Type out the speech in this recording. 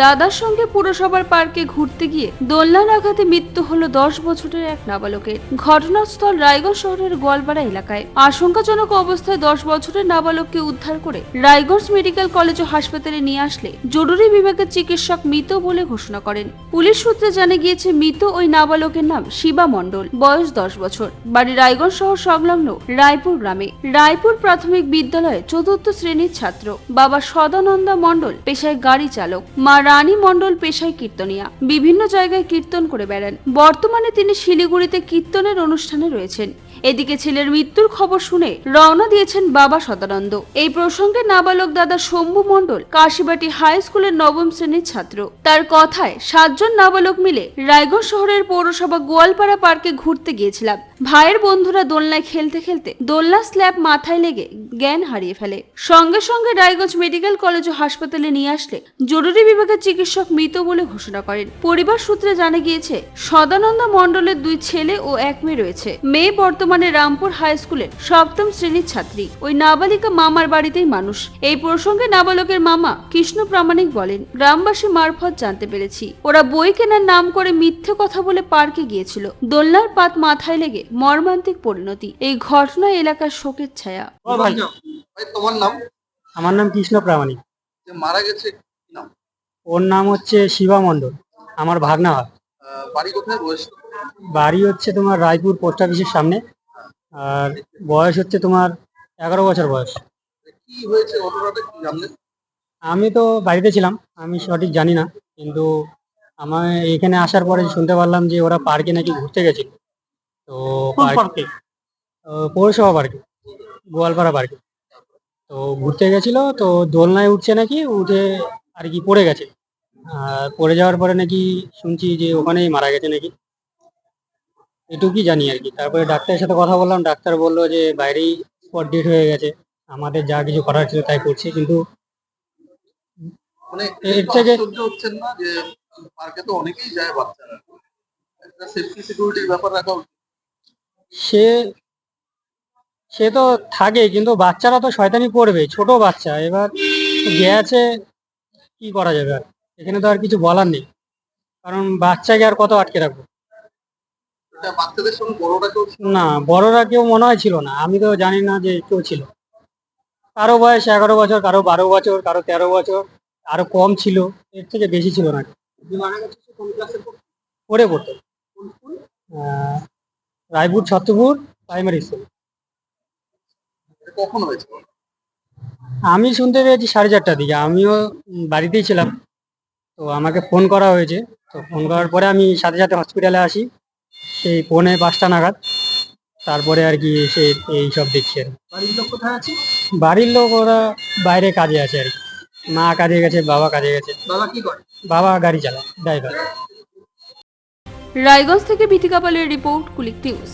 দাদার সঙ্গে পুরসভার পার্কে ঘুরতে গিয়ে দোলনার আঘাতে মৃত্যু হলো দশ বছরের এক নাবালকের। ঘটনাস্থল রায়গঞ্জ শহরের গোয়ালপাড়া এলাকায়। আশঙ্কাজনক অবস্থায় দশ বছরের নাবালককে উদ্ধার করে রায়গঞ্জ মেডিকেল কলেজ ও হাসপাতালে নিয়ে আসলে জরুরি বিভাগের চিকিৎসক মৃত বলে ঘোষণা করেন। পুলিশ সূত্রে জানা গিয়েছে, মৃত ওই নাবালকের নাম শিবা মণ্ডল, বয়স দশ বছর। বাড়ি রায়গঞ্জ শহর সংলগ্ন রায়পুর গ্রামে। রায়পুর প্রাথমিক বিদ্যালয়ে চতুর্থ শ্রেণির ছাত্র। বাবা সদানন্দা মণ্ডল পেশায় গাড়ি চালক। মা রানী মণ্ডল পেশায় কীর্তনিয়া। বিভিন্ন জায়গায় কীর্তন করে বেড়ান। বর্তমানে তিনি শিলিগুড়িতে কীর্তনের অনুষ্ঠানে রয়েছেন। এদিকে ছেলের মৃত্যুর খবর শুনে রওনা দিয়েছেন বাবা সদানন্দ। এই প্রসঙ্গে নাবালক দাদা শম্ভু মণ্ডল কাশিবাটি হাই স্কুলের নবম শ্রেণির ছাত্র। তার কথায় সাতজন নাবালক মিলে রায়গঞ্জ শহরের পৌরসভা গোয়ালপাড়া পার্কে ঘুরতে গিয়েছিলাম। ভাইয়ের বন্ধুরা দোলনায় খেলতে খেলতে দোলনা স্ল্যাব মাথায় লেগে জ্ঞান হারিয়ে ফেলে। সঙ্গে সঙ্গে রায়গঞ্জ মেডিকেল কলেজ ও হাসপাতালে নিয়ে আসলে জরুরি বিভাগের চিকিৎসক মৃত বলে ঘোষণা করেন। পরিবার সূত্রে জানা গিয়েছে, সদানন্দ মণ্ডলের দুই ছেলে ও এক মেয়ে রয়েছে। মেয়ে বর্তমানে রামপুর হাই স্কুলের সপ্তম শ্রেণির ছাত্রী। ওই নাবালিকা মামার বাড়িতেই মানুষ। এই প্রসঙ্গে নাবালকের মামা কৃষ্ণ প্রামাণিক বলেন গ্রামবাসী মারফত জানতে পেরেছি। ওরা বই কেনার নাম করে মিথ্যে কথা বলে পার্কে গিয়েছিল। দোলনার পাত মাথায় লেগে মর্মান্তিক পরিণতি। এই ঘটনায় এলাকার শোকের ছায়া। ভাই তোমার নাম? আমার নাম কৃষ্ণ প্রামাণিক। মারা গেছে নাম? ওর নাম হচ্ছে শিবা মণ্ডল আমার ভাগনা হয়। বাড়ি কোথায় বাড়ি হচ্ছে তোমার রায়পুর পোস্ট অফিসের সামনে। আর বয়স হচ্ছে তোমার এগারো বছর বয়স। কি হয়েছে? ঘটনাটা কি জানলেন আমি তো বাড়িতে ছিলাম আমি সঠিক জানি না কিন্তু আমার এখানে আসার পরে শুনতে পারলাম যে ওরা পার্কে নাকি ঘুরতে গেছিল। তো পার্কে? পৌরসভা পার্কে গোয়ালপাড়া পার্কে। তো ঘুরতে গেছিল তো দোলনায় উঠছে নাকি উঠে আর কি পড়ে গেছে। আর পড়ে যাওয়ার পরে নাকি শুনছি যে ওখানেই মারা গেছে নাকি। এটুকুই জানি আর কি। তারপরে ডাক্তারের সাথে কথা বললাম ডাক্তার বলল যে বাইরেই স্পট ডেট হয়ে গেছে আমাদের যা কিছু করার ছিল তাই করছি কিন্তু মানে এর থেকে- হচ্ছেন না যে পার্কে তো অনেকেই যায় বাচ্চারা। একটা সেফটি সিকিউরিটির ব্যাপার রাখা সে সে তো থাকে কিন্তু বাচ্চারা তো শয়তানি করবে ছোট বাচ্চা এবার গেছে কি করা যাবে আর? এখানে তো আর কিছু বলার নেই। কারণ বাচ্চাকে আর কত আটকে রাখব? বাচ্চাদের সঙ্গে বড়রা কেউ না বড়রা কেউ মনে হয় ছিল না। আমি তো জানি না যে কেউ ছিল। কারও বয়স এগারো বছর কারও বারো বছর কারও তেরো বছর আরও কম ছিল। এর থেকে বেশি ছিল না। পড়ে পড়তো। রায়পুর ছত্রপুর প্রাইমারি স্কুল কখন হয়েছে? আমি শুনতে পেয়েছি সাড়ে চারটার দিকে। আমিও বাড়িতেই ছিলাম। তো আমাকে ফোন করা হয়েছে। তো ফোন করার পরে আমি সাথে সাথে হসপিটালে আসি। সেই পৌনে পাঁচটা নাগাদ। তারপরে আর কি সে এইসব দেখছি আর বাড়ির লোক কোথায় আছে? বাড়ির লোক ওরা বাইরে কাজে আছে আর কি। মা কাজে গেছে বাবা কাজে গেছে। বাবা কি করে? বাবা গাড়ি চালায় ড্রাইভার। রায়গঞ্জ থেকে ভীতিকা পালের রিপোর্ট কুলিক নিউজ।